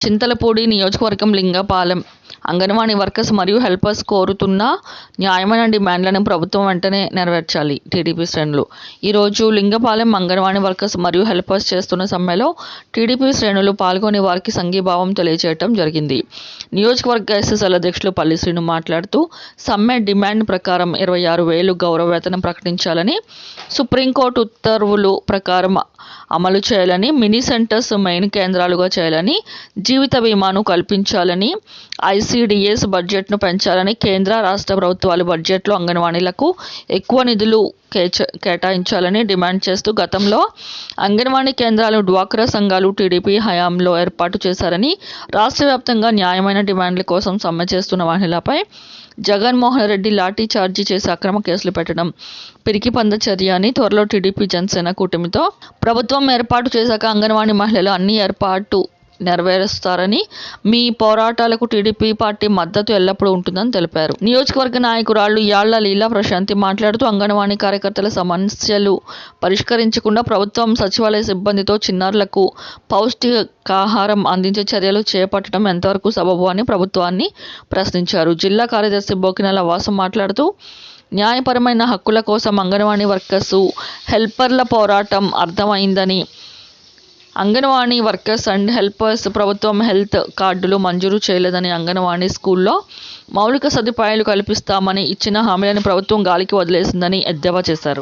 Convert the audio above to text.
చింతలపూడి నియోజకవర్గం లింగపాలెం. అంగన్వాడీ వర్కర్స్ మరియు హెల్పర్స్ కోరుతున్న న్యాయమైన డిమాండ్లను ప్రభుత్వం వెంటనే నెరవేర్చాలి. టీడీపీ శ్రేణులు. ఈరోజు లింగపాలెం అంగన్వాడీ వర్కర్స్ మరియు హెల్పర్స్ చేస్తున్న సమ్మెలో టీడీపీ శ్రేణులు పాల్గొని వారికి సంఘీభావం తెలియజేయడం జరిగింది. నియోజకవర్గ ఎస్ఎస్ఎల్ అధ్యక్షులు పల్లి శ్రీను మాట్లాడుతూ సమ్మె డిమాండ్ ప్రకారం ఇరవై ఆరు వేలు గౌరవ వేతనం ప్రకటించాలని సుప్రీంకోర్టు ఉత్తర్వులు ప్రకారం అమలు చేయాలని మినీ సెంటర్స్ మెయిన్ కేంద్రాలుగా చేయాలని జీవిత బీమాను కల్పించాలని ఐసీడీఎస్ బడ్జెట్ను పెంచాలని కేంద్ర రాష్ట్ర ప్రభుత్వాలు బడ్జెట్లో అంగన్వాడీలకు ఎక్కువ నిధులు కేచ కేటాయించాలని డిమాండ్ చేస్తూ గతంలో అంగన్వాడీ కేంద్రాలు డ్వాక్రా సంఘాలు టీడీపీ హయాంలో ఏర్పాటు చేశారని రాష్ట్ర వ్యాప్తంగా న్యాయమైన డిమాండ్ల కోసం సమ్మె చేస్తున్న మహిళలపై జగన్మోహన్ రెడ్డి లాఠీ చార్జీ చేసి అక్రమ కేసులు పెట్టడం పిరికి పంద చర్య అని త్వరలో టీడీపీ జనసేన కూటమితో ప్రభుత్వం ఏర్పాటు చేశాక అంగన్వాడీ మహిళలు అన్ని ఏర్పాటు నెరవేరుస్తారని మీ పోరాటాలకు టీడీపీ పార్టీ మద్దతు ఎల్లప్పుడూ ఉంటుందని తెలిపారు. నియోజకవర్గ నాయకురాళ్ళు యాళ్ళ లీలా ప్రశాంతి మాట్లాడుతూ అంగన్వాడీ కార్యకర్తల సమస్యలు పరిష్కరించకుండా ప్రభుత్వం సచివాలయ సిబ్బందితో చిన్నారులకు పౌష్టికాహారం అందించే చర్యలు చేపట్టడం ఎంతవరకు సబబు అని ప్రభుత్వాన్ని ప్రశ్నించారు. జిల్లా కార్యదర్శి బోకినల వాసం మాట్లాడుతూ న్యాయపరమైన హక్కుల కోసం అంగన్వాడీ వర్కర్సు హెల్పర్ల పోరాటం అర్థమైందని అంగన్వాడీ వర్కర్స్ అండ్ హెల్పర్స్ ప్రభుత్వం హెల్త్ కార్డులు మంజూరు చేయలేదని అంగన్వాడీ స్కూల్లో మౌలిక సదుపాయాలు కల్పిస్తామని ఇచ్చిన హామీలను ప్రభుత్వం గాలికి వదిలేసిందని ఎద్దేవా చేశారు.